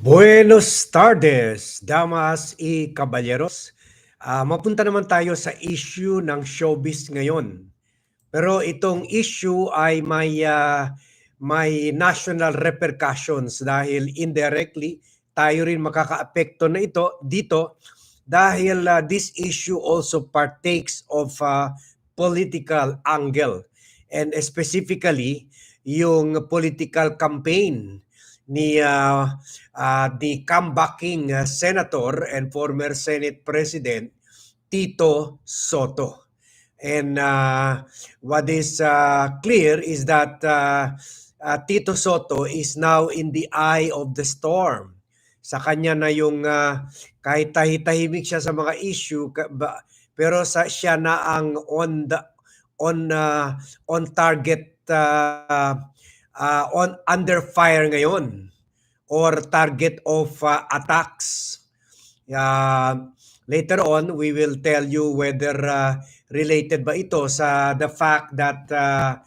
Buenos tardes, damas y caballeros. Ah, mapunta naman tayo sa issue ng showbiz ngayon. Pero itong issue ay may ah, may national repercussions dahil indirectly tayo rin makakaapekto na ito dito dahil ah, this issue also partakes of ah, political angle and specifically yung political campaign ni ah, ah, the comebacking ah, senator and former Senate President Tito Soto. And uh, what is uh, clear is that uh, uh, Tito Soto is now in the eye of the storm. Sa kanya na yung uh, kahit tahitahimik siya sa mga issue pero sa siya na ang on the on uh, on target uh, uh, on under fire ngayon or target of uh, attacks. Uh, later on, we will tell you whether uh, related ba ito sa the fact that uh,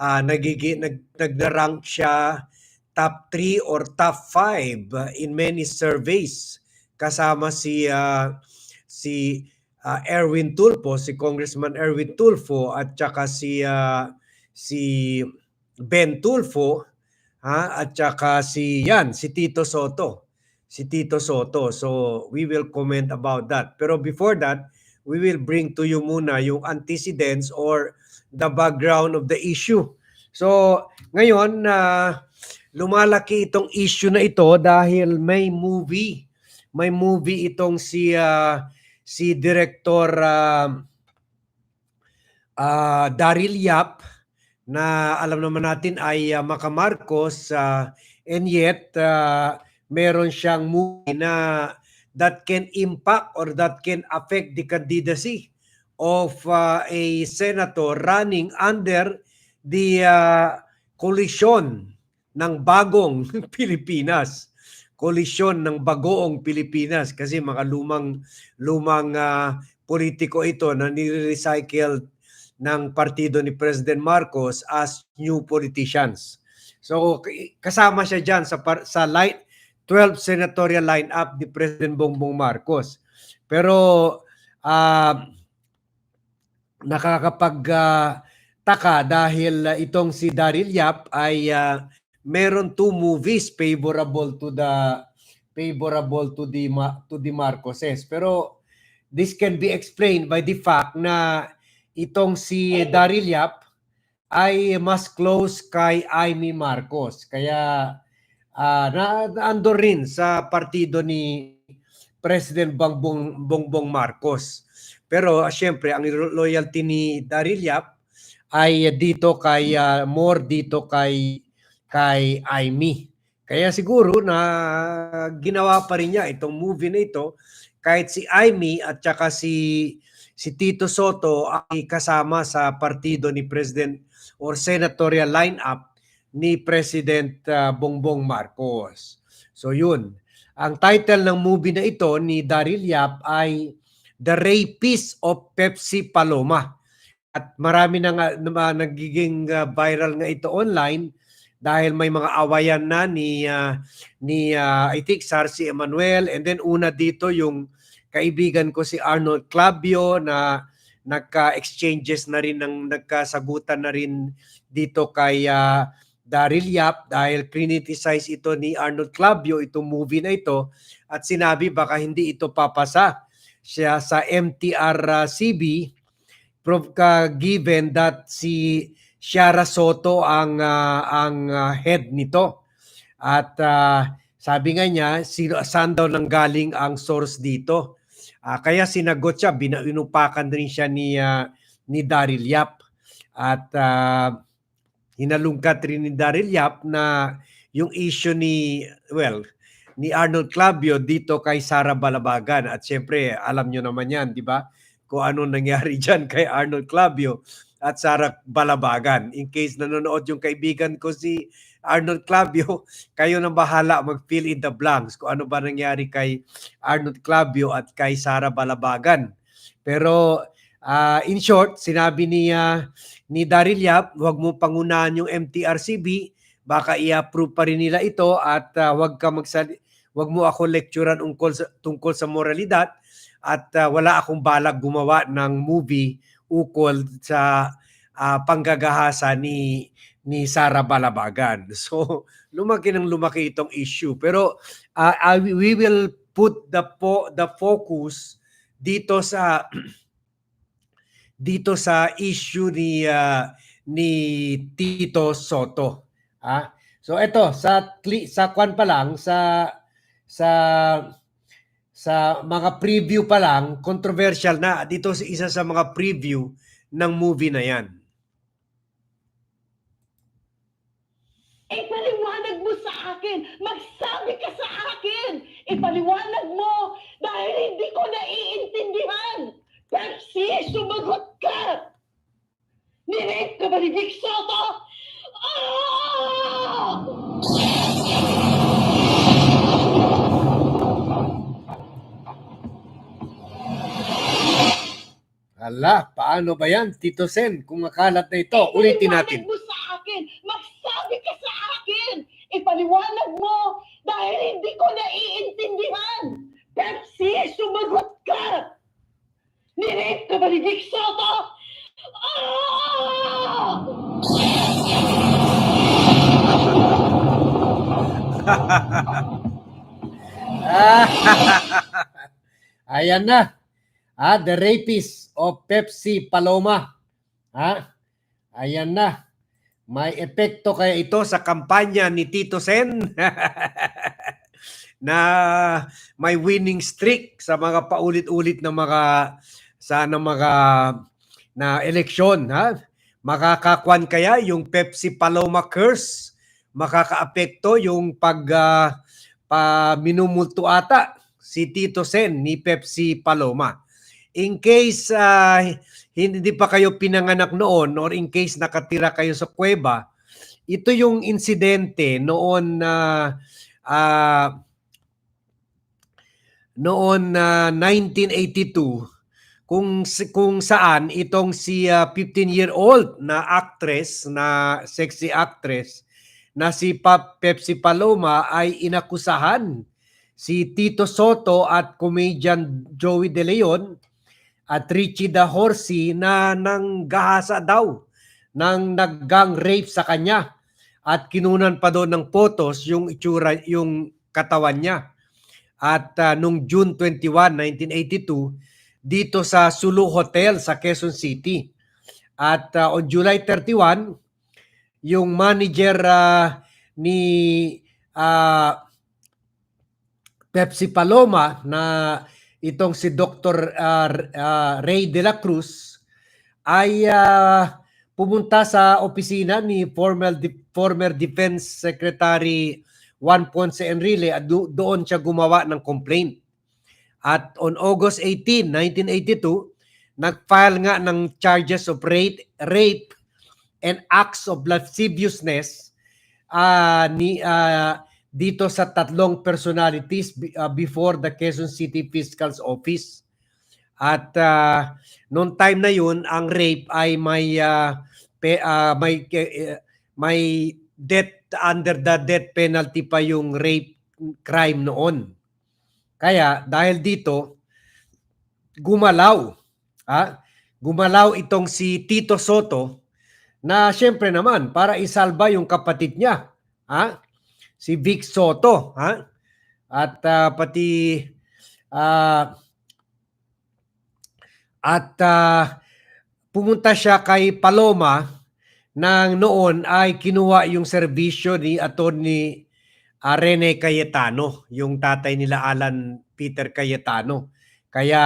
uh, nagigi, nag, nag-rank siya top 3 or top 5 in many surveys kasama si uh, si uh, Erwin Tulfo, si Congressman Erwin Tulfo at saka si uh, si Ben Tulfo ha at saka si yan si Tito Soto. Si Tito Soto. So we will comment about that. Pero before that we will bring to you muna yung antecedents or the background of the issue. So ngayon na lumalaki itong issue na ito dahil may movie. May movie itong si ah, si director ah, ah, Daryl Yap na alam naman natin ay uh, Maka Marcos uh, and yet uh, meron siyang movie na that can impact or that can affect the candidacy of uh, a senator running under the uh, coalition ng bagong Pilipinas. Koalisyon ng bagoong Pilipinas kasi mga lumang lumang uh, politiko ito na nire-recycle ng partido ni President Marcos as new politicians. So kasama siya diyan sa sa line 12 senatorial lineup ni President Bongbong Marcos. Pero uh, nakakapag uh, dahil uh, itong si Daryl Yap ay uh, meron two movies favorable to the favorable to the to the Marcoses. Pero this can be explained by the fact na itong si Daryl Yap ay mas close kay Amy Marcos. Kaya uh, na, ando rin sa partido ni President Bongbong, Bongbong Marcos. Pero uh, syempre, ang loyalty ni Daryl Yap ay dito kay uh, more dito kay kay Amy. Kaya siguro na ginawa pa rin niya itong movie na ito kahit si Amy at saka si si Tito Soto ay kasama sa partido ni President or senatorial lineup ni President uh, Bongbong Marcos. So yun. Ang title ng movie na ito ni Daryl Yap ay The Rapist of Pepsi Paloma. At marami na nga na, nagiging uh, viral nga ito online dahil may mga awayan na ni uh, ni uh, I think Sarsi Emmanuel and then una dito yung kaibigan ko si Arnold Clavio na nagka-exchanges na rin ng nagkasagutan na rin dito kay uh, Daryl Yap dahil criticize ito ni Arnold Clavio itong movie na ito at sinabi baka hindi ito papasa siya sa MTR uh, CB given that si Shara Soto ang uh, ang uh, head nito. At uh, sabi nga niya, si, saan daw nang galing ang source dito. Uh, kaya sinagot siya, binupakan rin siya ni, uh, ni Daryl Yap. At uh, hinalungkat rin ni Daryl Yap na yung issue ni, well, ni Arnold Clavio dito kay Sara Balabagan. At syempre, alam nyo naman yan, di ba? Kung ano nangyari dyan kay Arnold Clavio at Sara Balabagan. In case nanonood yung kaibigan ko si Arnold Clavio, kayo na bahala mag-fill in the blanks kung ano ba nangyari kay Arnold Clavio at kay Sara Balabagan. Pero uh, in short, sinabi ni, uh, ni Daryl Yap, huwag mo pangunahan yung MTRCB, baka i-approve pa rin nila ito at uh, huwag ka magsali wag mo ako lecturean tungkol sa, tungkol sa moralidad at ah, wala akong balak gumawa ng movie ukol sa ah, panggagahasa ni ni Sara Balabagan. So, lumaki ng lumaki itong issue. Pero ah, I- we will put the po, the focus dito sa dito sa issue ni ah, ni Tito Soto. Ah, so ito sa sa kwan pa lang sa sa sa mga preview pa lang, controversial na. Dito sa isa sa mga preview ng movie na yan. Ipaliwanag mo sa akin! Magsabi ka sa akin! Ipaliwanag mo dahil hindi ko naiintindihan! Pepsi, sumagot ka! Nirape ka ba ni Vic Soto? Ah! Hala, paano ba yan, Tito Sen? Kung makalat na ito, ulitin natin. Ipaliwanag mo sa akin! Magsabi ka sa akin! Ipaliwanag mo dahil hindi ko naiintindihan! Pepsi, sumagot ka! Nirape ka ba ni Vic Soto? Ah! Ayan na. Ah, the rapist of Pepsi Paloma. Ha? Ayan na. May epekto kaya ito sa kampanya ni Tito Sen na may winning streak sa mga paulit-ulit na mga sana mga na eleksyon ha makakakwan kaya yung Pepsi Paloma curse makakaapekto yung pag ah, pa minumulto ata si Tito Sen ni Pepsi Paloma. In case ah, hindi pa kayo pinanganak noon or in case nakatira kayo sa kuweba, ito yung insidente noon na ah, noon na 1982 kung kung saan itong si 15-year-old na actress na sexy actress na si Pa- Pepsi Paloma ay inakusahan si Tito Soto at comedian Joey De Leon at Richie Da Horsey na nanggahasa daw ng naggang rape sa kanya at kinunan pa doon ng photos yung itsura yung katawan niya. At ah, nung June 21, 1982, dito sa Sulu Hotel sa Quezon City. At ah, on July 31, yung manager ah, ni ah, Pepsi Paloma na itong si Dr. R- ah, Ray De La Cruz ay ah, pumunta sa opisina ni former former Defense Secretary Juan Ponce Enrile at do- doon siya gumawa ng complaint. At on August 18, 1982, nag-file nga ng charges of rape, rape and acts of lasciviousness ah, ni ah, dito sa tatlong personalities ah, before the Quezon City Fiscal's Office. At ah, noong time na yun, ang rape ay may ah, pe, ah, may eh, may death under the death penalty pa yung rape crime noon. Kaya dahil dito gumalaw, ha? Gumalaw itong si Tito Soto na siyempre naman para isalba yung kapatid niya, ha? Si Vic Soto, ha? At ah, pati ah, at ah, pumunta siya kay Paloma nang noon ay kinuha yung serbisyo ni Attorney Rene Cayetano, yung tatay nila Alan Peter Cayetano. Kaya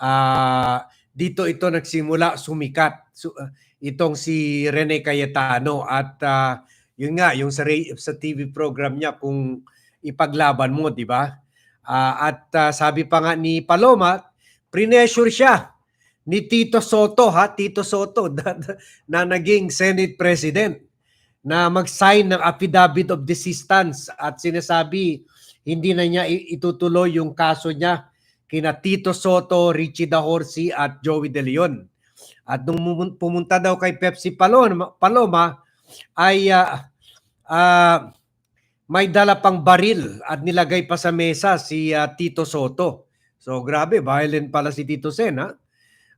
ah, dito ito nagsimula sumikat Su- ah, itong si Rene Cayetano at ah, yun nga yung sa, sa TV program niya kung ipaglaban mo, di ba? Ah, at ah, sabi pa nga ni Paloma, pressure siya ni Tito Soto ha, Tito Soto na, na naging Senate President na mag-sign ng affidavit of desistance at sinasabi hindi na niya itutuloy yung kaso niya kina Tito Soto, Richie Da Horsey at Joey De Leon. At nung pumunta daw kay Pepsi Paloma, ay ah, ah, may dala pang baril at nilagay pa sa mesa si ah, Tito Soto. So grabe, violent pala si Tito Sen ha.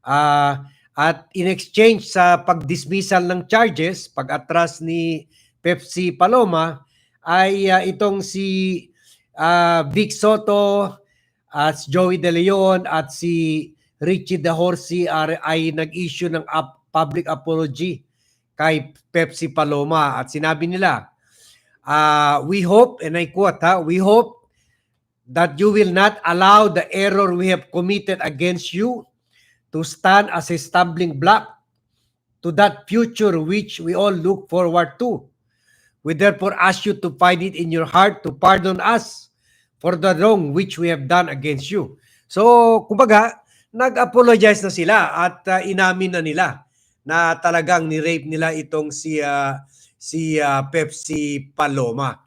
Ah, at in exchange sa pagdismissal ng charges, pag-atras ni Pepsi Paloma, ay ah, itong si ah, Vic Soto, at si Joey De Leon at si Richie De Horsey are, ay nag-issue ng ap- public apology kay Pepsi Paloma. At sinabi nila, uh, we hope, and I quote ha, we hope that you will not allow the error we have committed against you to stand as a stumbling block to that future which we all look forward to. We therefore ask you to find it in your heart to pardon us for the wrong which we have done against you. So, kumbaga, nag-apologize na sila at uh, inamin na nila na talagang ni-rape nila itong si uh, si uh, Pepsi Paloma.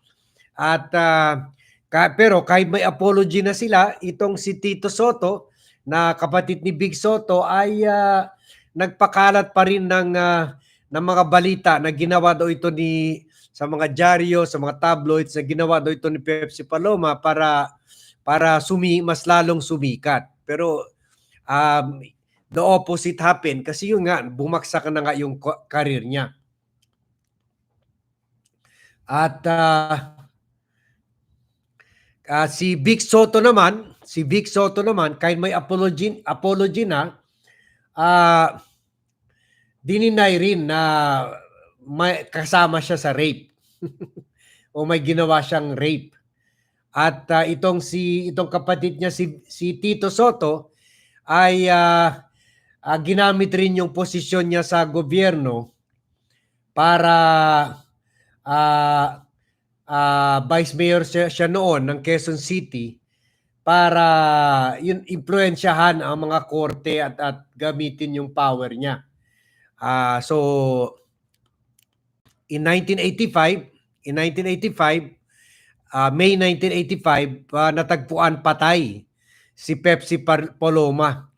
At uh, ka- pero kahit may apology na sila, itong si Tito Soto na kapatid ni Big Soto ay uh, nagpakalat pa rin ng uh, ng mga balita na ginawa daw ito ni sa mga dyaryo, sa mga tabloids na ginawa daw ito ni Pepsi Paloma para para sumi mas lalong sumikat. Pero um, the opposite happened kasi yun nga bumagsak na nga yung career niya. At ah, ah, si Vic Soto naman, si Vic Soto naman kahit may apology apology na ah dininay rin na may kasama siya sa rape. o may ginawa siyang rape. At ah, itong si itong kapatid niya si si Tito Soto ay ah, ah, ginamit rin yung posisyon niya sa gobyerno para ah, ah, vice mayor siya, siya noon ng Quezon City para yun impluwensyahan ang mga korte at at gamitin yung power niya. Ah, so in 1985, in 1985 ah, May 1985, ah, natagpuan patay si Pepsi Paloma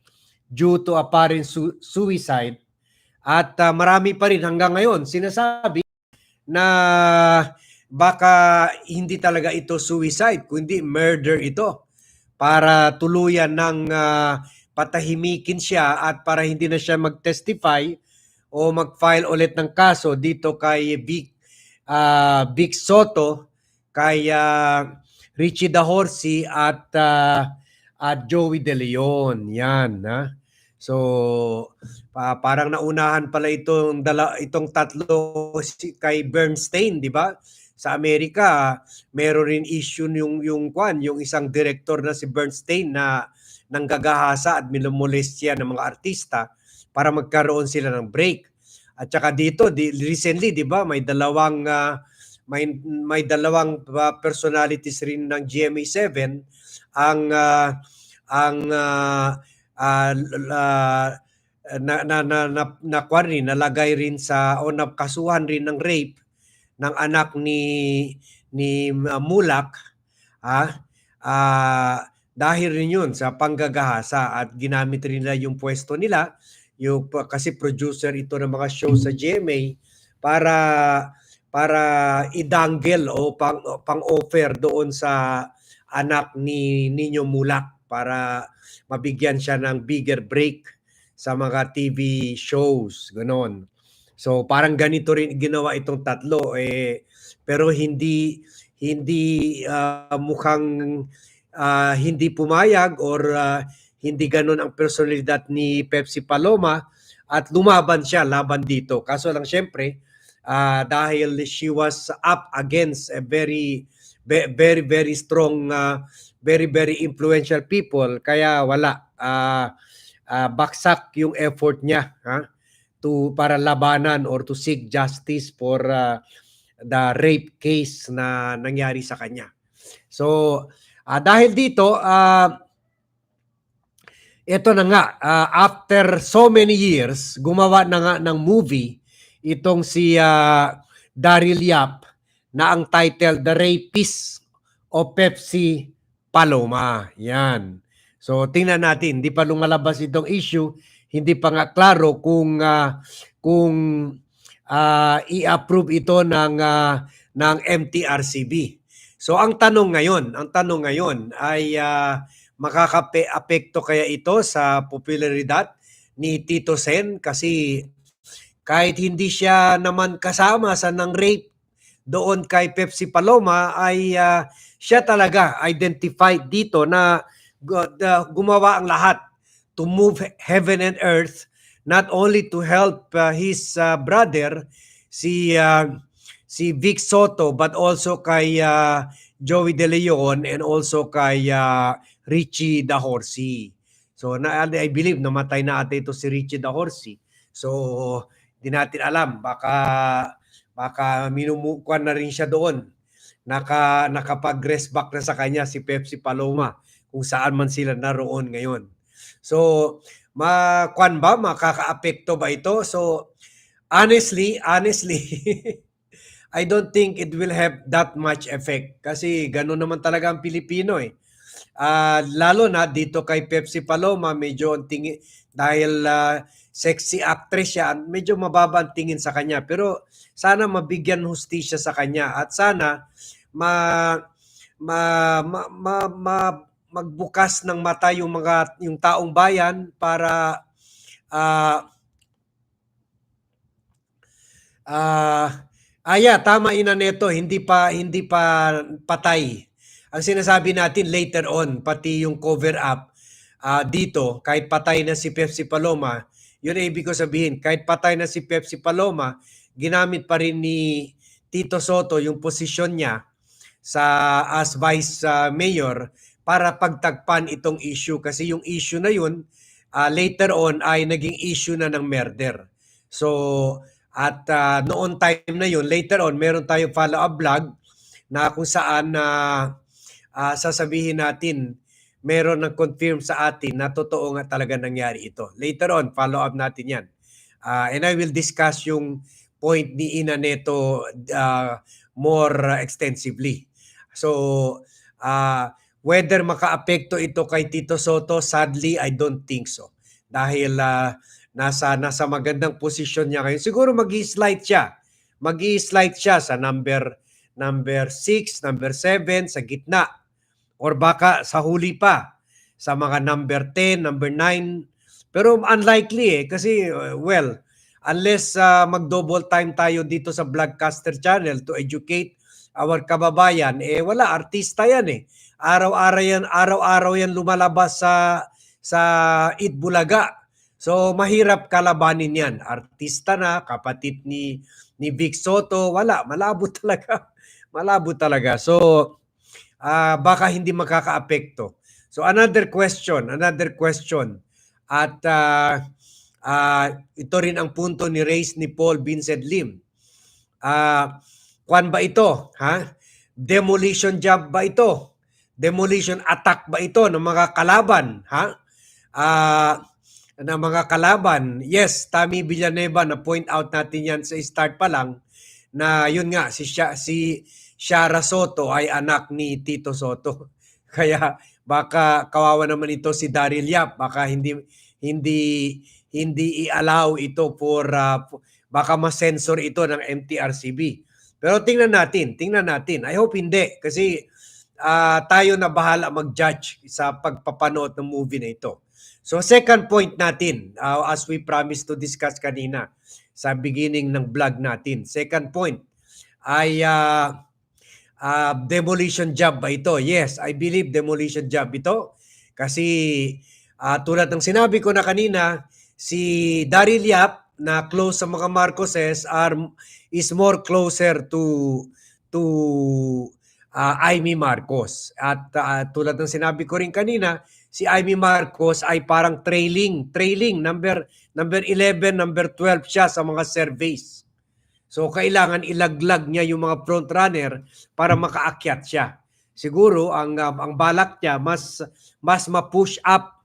due to apparent su- suicide. At ah, marami pa rin hanggang ngayon sinasabi na baka hindi talaga ito suicide, kundi murder ito para tuluyan ng ah, patahimikin siya at para hindi na siya mag-testify o mag-file ulit ng kaso dito kay Vic, ah, Vic Soto, kay ah, Richie Dahorsey at ah, at Joey De Leon. Yan, ha? So, pa- parang naunahan pala itong dala itong tatlo si, kay Bernstein, di ba? Sa Amerika, meron rin issue yung yung kwan, yung isang director na si Bernstein na nanggagahasa at minumolestya ng mga artista para magkaroon sila ng break. At saka dito, di, recently, di ba, may dalawang ah, may may dalawang ah, personalities rin ng GMA7 ang ah, ang ah, ah, l- ah, na na na na, na kwan rin, nalagay rin sa o nakasuhan rin ng rape ng anak ni ni ah, Mulak ah, ah, dahil rin yun sa panggagahasa at ginamit rin nila yung pwesto nila yung kasi producer ito ng mga show sa GMA para para idangle o pang pang-offer doon sa anak ni Nino Mulak para mabigyan siya ng bigger break sa mga TV shows, ganon. So parang ganito rin ginawa itong tatlo eh pero hindi hindi ah, mukhang ah, hindi pumayag or ah, hindi ganon ang personalidad ni Pepsi Paloma at lumaban siya laban dito. Kaso lang syempre ah, dahil she was up against a very ve- very very strong ah, very very influential people kaya wala ah ah, baksak yung effort niya ha to para labanan or to seek justice for ah, the rape case na nangyari sa kanya. So ah, dahil dito ah ito na nga ah, after so many years gumawa na nga ng movie itong si ah, Daryl Yap na ang title The Rapist of Pepsi Paloma. Yan. So tingnan natin, hindi pa lumalabas itong issue, hindi pa nga klaro kung ah, kung ah, i-approve ito ng ah, ng MTRCB. So ang tanong ngayon, ang tanong ngayon ay uh, makakape-apekto kaya ito sa popularidad ni Tito Sen kasi kahit hindi siya naman kasama sa nang rape doon kay Pepsi Paloma ay uh, siya talaga identified dito na uh, gumawa ang lahat to move heaven and earth not only to help uh, his uh, brother si uh, si Vic Soto but also kay uh, Joey De Leon and also kay uh, Richie Dahorsi. So na I believe namatay na ate ito si Richie Dahorsi. So hindi natin alam baka baka minumukuan na rin siya doon. Naka nakapag-rest back na sa kanya si Pepsi Paloma kung saan man sila naroon ngayon. So makwan ba makakaapekto ba ito? So honestly, honestly I don't think it will have that much effect kasi gano'n naman talaga ang Pilipino eh. Ah, lalo na dito kay Pepsi Paloma, medyo ang tingin dahil ah, sexy actress siya, medyo mababa ang tingin sa kanya. Pero sana mabigyan hustisya sa kanya at sana ma, ma, ma, ma, ma- magbukas ng mata yung mga yung taong bayan para ah ah Aya, tama ina neto, hindi pa hindi pa patay. Ang sinasabi natin later on, pati yung cover up ah, dito, kahit patay na si Pepsi Paloma, yun ay ibig ko sabihin, kahit patay na si Pepsi Paloma, ginamit pa rin ni Tito Soto yung posisyon niya sa as vice ah, mayor para pagtagpan itong issue kasi yung issue na yun ah, later on ay naging issue na ng murder. So at ah, noon time na yun, later on, meron tayong follow-up vlog na kung saan na ah, sasabihin natin, meron nang confirm sa atin na totoo nga talaga nangyari ito. Later on, follow-up natin yan. Ah, and I will discuss yung point ni Ina Neto ah, more extensively. So, ah, whether makaapekto ito kay Tito Soto, sadly, I don't think so. Dahil ah, nasa nasa magandang posisyon niya ngayon. Siguro magi-slide siya. Magi-slide siya sa number number 6, number 7 sa gitna or baka sa huli pa sa mga number 10, number 9. Pero unlikely eh kasi uh, well, unless uh, mag-double time tayo dito sa Vlogcaster channel to educate our kababayan, eh wala artista yan eh. Araw-araw yan, araw-araw yan lumalabas sa sa Itbulaga. So mahirap kalabanin 'yan. Artista na, kapatid ni ni Vic Soto, wala, malabo talaga. Malabo talaga. So ah, baka hindi makakaapekto. So another question, another question. At ah, ah, ito rin ang punto ni Race ni Paul Vincent Lim. Ah, kwan ba ito? Ha? Demolition job ba ito? Demolition attack ba ito ng mga kalaban? Ha? Ah, na mga kalaban. Yes, Tami Villanueva na point out natin yan sa start pa lang na yun nga si Sha, si Shara Soto ay anak ni Tito Soto. Kaya baka kawawa naman ito si Daryl Yap, baka hindi hindi hindi i-allow ito for uh, baka ma-censor ito ng MTRCB. Pero tingnan natin, tingnan natin. I hope hindi kasi ah, tayo na bahala mag-judge sa pagpapanood ng movie na ito. So second point natin, uh, as we promised to discuss kanina sa beginning ng vlog natin. Second point ay uh, uh, demolition job ba ito? Yes, I believe demolition job ito. Kasi uh, tulad ng sinabi ko na kanina, si Daryl Yap na close sa mga Marcoses are is more closer to to uh, Amy Marcos. At uh, tulad ng sinabi ko rin kanina, si Amy Marcos ay parang trailing, trailing number number 11, number 12 siya sa mga surveys. So kailangan ilaglag niya yung mga front runner para makaakyat siya. Siguro ang uh, ang balak niya mas mas ma-push up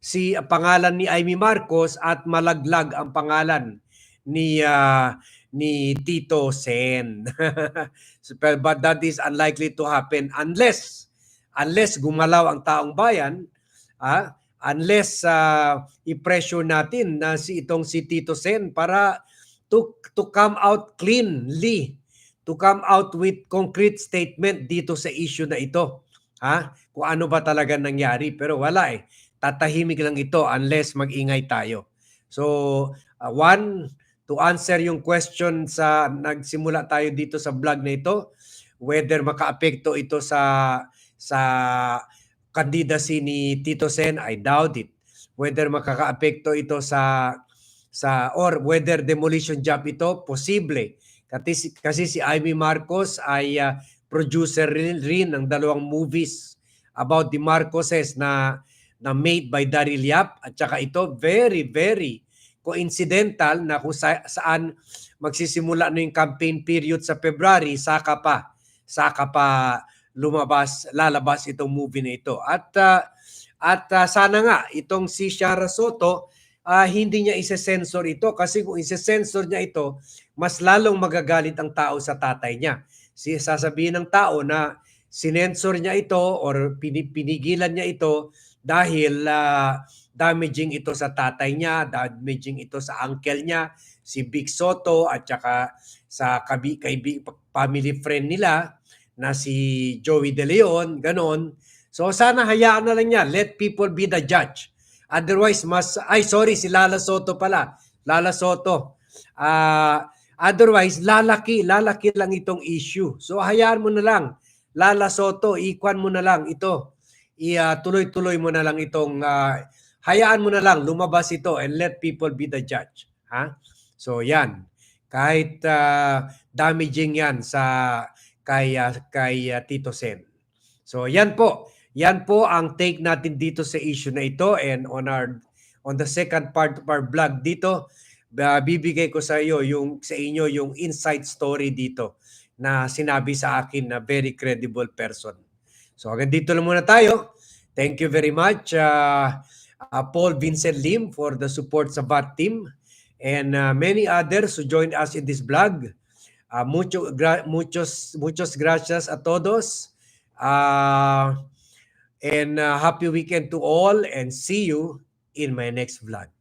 si uh, pangalan ni Amy Marcos at malaglag ang pangalan ni uh, ni Tito Sen. but that is unlikely to happen unless unless gumalaw ang taong bayan ah, unless uh, i-pressure natin na si itong si Tito Sen para to to come out cleanly to come out with concrete statement dito sa issue na ito. Ha? Kung ano ba talaga nangyari. Pero wala eh. Tatahimik lang ito unless mag-ingay tayo. So, uh, one, to answer yung question sa nagsimula tayo dito sa vlog na ito, whether makaapekto ito sa sa candidacy ni Tito Sen, I doubt it. Whether makakaapekto ito sa sa or whether demolition job ito, posible. Kasi, si- kasi si Amy Marcos ay ah, producer rin, rin ng dalawang movies about the Marcoses na na made by Daryl Yap at saka ito very very coincidental na kung sa, saan magsisimula na yung campaign period sa February saka pa saka pa lumabas lalabas itong movie na ito. At ah, at ah, sana nga itong si Shara Soto ah, hindi niya ise-censor ito kasi kung ise-censor niya ito mas lalong magagalit ang tao sa tatay niya. Si sasabihin ng tao na sinensor niya ito or pini- pinigilan niya ito dahil ah, damaging ito sa tatay niya, damaging ito sa uncle niya, si Big Soto at saka sa kabi, kaibi, family friend nila na si Joey De Leon, ganon. So sana hayaan na lang niya, let people be the judge. Otherwise, mas, ay sorry, si Lala Soto pala. Lala Soto. Ah, otherwise, lalaki, lalaki lang itong issue. So hayaan mo na lang. Lala Soto, ikwan mo na lang ito. I, ah, tuloy-tuloy mo na lang itong, ah, hayaan mo na lang, lumabas ito and let people be the judge. Ha? So yan. Kahit ah, damaging yan sa kay, ah, kay ah, Tito Sen. So yan po. Yan po ang take natin dito sa issue na ito and on our on the second part of our vlog dito ba- bibigay ko sa iyo yung sa inyo yung inside story dito na sinabi sa akin na very credible person. So hanggang dito lang muna tayo. Thank you very much uh, uh, Paul Vincent Lim for the support sa VAT team and uh, many others who joined us in this vlog. Uh, mucho, gra- muchos, muchos gracias a todos. Uh, and uh, happy weekend to all and see you in my next vlog.